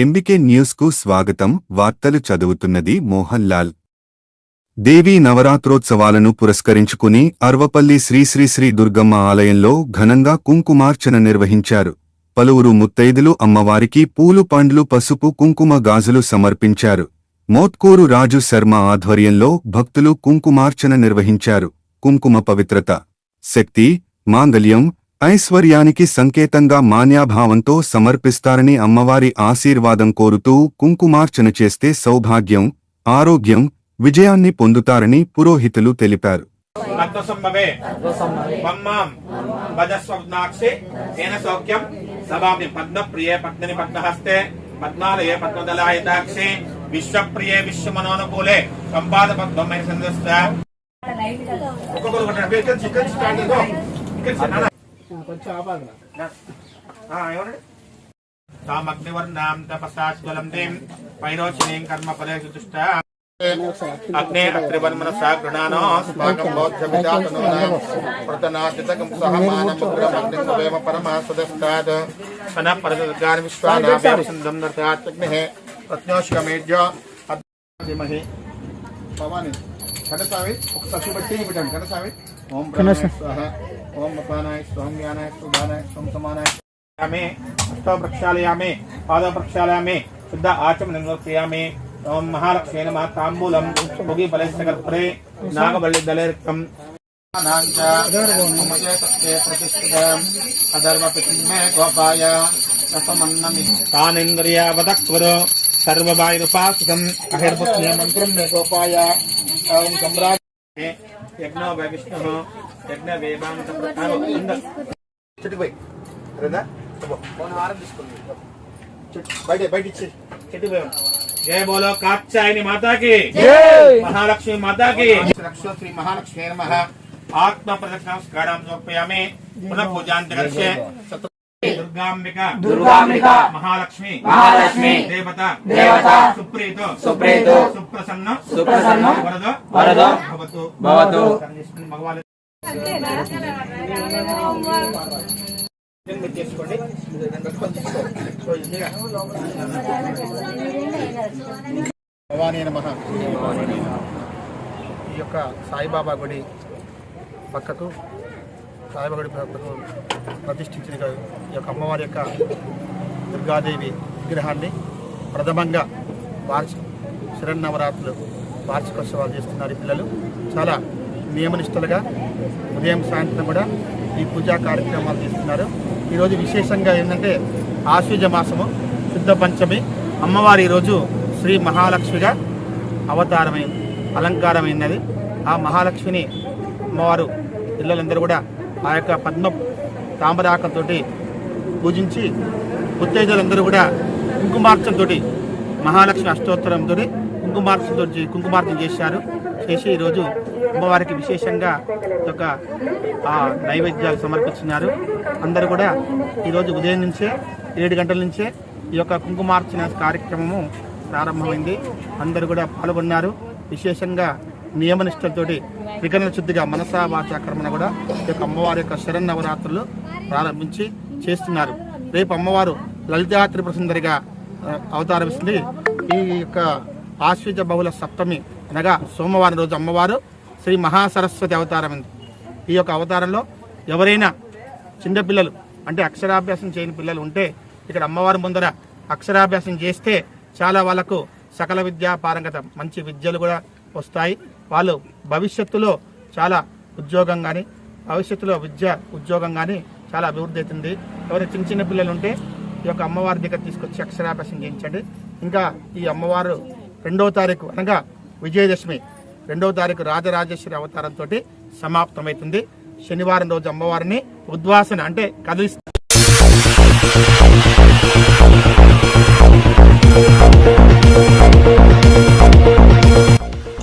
MBK న్యూస్కు స్వాగతం. వార్తలు చదువుతున్నది మోహన్ లాల్. దేవీ నవరాత్రోత్సవాలను పురస్కరించుకుని అర్వపల్లి శ్రీశ్రీశ్రీ దుర్గమ్మ ఆలయంలో ఘనంగా కుంకుమార్చన నిర్వహించారు. పలువురు ముత్తైదులు అమ్మవారికి పూలు పండ్లు పసుపు కుంకుమ గాజులు సమర్పించారు. మోత్కూరు రాజు శర్మ ఆధ్వర్యంలో భక్తులు కుంకుమార్చన నిర్వహించారు. కుంకుమ పవిత్రత శక్తి మాంగల్యం ఐశ్వర్యానికి సంకేతంగా మాన్యాభావంతో సమర్పిస్తారని అమ్మవారి ఆశీర్వాదం కోరుతూ కుంకుమార్చన చేస్తే సౌభాగ్యం ఆరోగ్యం విజయాన్ని పొందుతారని పురోహితులు తెలిపారు. పద్మాలయే విశ్వప్రియే విశ్వమనోనుకూలే. సంపాద సందస్త ఒక్కొక్కరు ఇక్కడ నుంచి- ఇక్కడ నుంచి స్టార్ట్ చేసుకో. ఇక్కడ నుంచి నాన్న. ఆ, ఎవరండి? తామగ్నివర్ణాం తపసాజ్వలం దేం పైరోచినీం కర్మ ఫలేషు దుష్ట అగ్నే అత్రివర్మనసా గృణానో స్మాకం బౌద్ధమిదాతనూనాం ప్రతనాతితకం సహమానముగ్రమగ్నిమవేమ పరమాసదస్తాద్ సన పరదుర్గాన్ విశ్వానాభ్యాసందం నర్తాత్మగ్నిః ప్రత్యోష్కమేజ్యో అద్ధిమహి భవాని కనసావి ఒకసారి చూపెట్టి పెట్టండి కనసావి ఓం ओम मपानाय स्वम ज्ञानाय स्वदानाय स्वम समानाय। में अष्टवृक्षालया में पादवृक्षालया में शुद्ध आचमन क्रिया ओम महालक्ष्मी नमः तांबूलम भोगी बलस्य कर्परे नागबल्लि दलेरकम गोपाय तानिन्द्रियावदक्वरो सर्ववायुरुपासितम् अहिर्बुद्धिमन्त्रं యజ్ఞో విష్ణు యజ్ఞ వేదాంత చెట్టుకు పోయి. సరేనా? బయట బయట ఇచ్చి చెట్టు పోయి జయ బోలో కాత్యాయని మాతాకి. మహాలక్ష్మి మాతాకి. రక్షో శ్రీ మహాలక్ష్మి నమః ఆత్మ సమర్పయామి. పునః పూజాంతకర్షే దుర్గాంబిక దుర్గాంబిక మహాలక్ష్మి మహాలక్ష్మి దేవత దేవత సుప్రీత సుప్రీత సుప్రసన్న సుప్రసన్న వరద వరద భవతు భవతు చేసుకోండి ఇదిగా. భవానీ నమః ఈ యొక్క సాయిబాబా గుడి పక్కకు సాయబగడి ప్రతిష్ఠించిన ఈ యొక్క అమ్మవారి యొక్క దుర్గాదేవి విగ్రహాన్ని ప్రథమంగా వార్షిక శరన్నవరాత్రులు వార్షికోత్సవాలు చేస్తున్నారు ఈ పిల్లలు. చాలా నియమనిష్టలుగా ఉదయం సాయంత్రం కూడా ఈ పూజా కార్యక్రమాలు చేస్తున్నారు. ఈరోజు విశేషంగా ఏంటంటే ఆశ్వజ మాసము శుద్ధ పంచమి అమ్మవారి ఈరోజు శ్రీ మహాలక్ష్మిగా అవతారమై అలంకారమైనది. ఆ మహాలక్ష్మిని అమ్మవారు పిల్లలందరూ కూడా ఆ యొక్క పద్మ తామరాకతోటి పూజించి ఉత్తేజలందరూ కూడా కుంకుమార్చంతో మహాలక్ష్మి అష్టోత్తరంతో కుంకుమార్చంతో కుంకుమార్చన చేశారు. చేసి ఈరోజు అమ్మవారికి విశేషంగా ఈ యొక్క నైవేద్యాలు సమర్పిస్తున్నారు. అందరూ కూడా ఈరోజు ఉదయం నుంచే ఏడు గంటల నుంచే ఈ యొక్క కుంకుమార్చన కార్యక్రమము ప్రారంభమైంది. అందరూ కూడా పాల్గొన్నారు. విశేషంగా నియమనిష్టలతోటి త్రికరణ శుద్ధిగా మనసా వాచా కర్మన కూడా ఈ యొక్క అమ్మవారి యొక్క శరన్నవరాత్రులు ప్రారంభించి చేస్తున్నారు. రేపు అమ్మవారు లలితా త్రిపుర సుందరిగా అవతారమిస్తుంది ఈ యొక్క ఆశ్విజ బహుళ సప్తమి అనగా సోమవారం రోజు అమ్మవారు శ్రీ మహాసరస్వతి అవతారమైంది ఈ యొక్క అవతారంలో ఎవరైనా చిన్నపిల్లలు అంటే అక్షరాభ్యాసం చేయని పిల్లలు ఉంటే ఇక్కడ అమ్మవారి ముందర అక్షరాభ్యాసం చేస్తే చాలా వాళ్ళకు సకల విద్యా పారంగత మంచి విద్యలు కూడా వస్తాయి. వాళ్ళు భవిష్యత్తులో చాలా ఉద్యోగం కానీ భవిష్యత్తులో విద్య ఉద్యోగం కానీ చాలా అభివృద్ధి అవుతుంది. ఎవరు చిన్న చిన్న పిల్లలు ఉంటే ఈ యొక్క అమ్మవారి దగ్గర తీసుకొచ్చి అక్షరాభ్యాసం చేయించండి. ఇంకా ఈ అమ్మవారు రెండవ తారీఖు అనగా విజయదశమి రెండవ తారీఖు రాజరాజేశ్వరి అవతారంతో సమాప్తమవుతుంది. శనివారం రోజు అమ్మవారిని ఉద్వాసన అంటే కదిలిస్తారు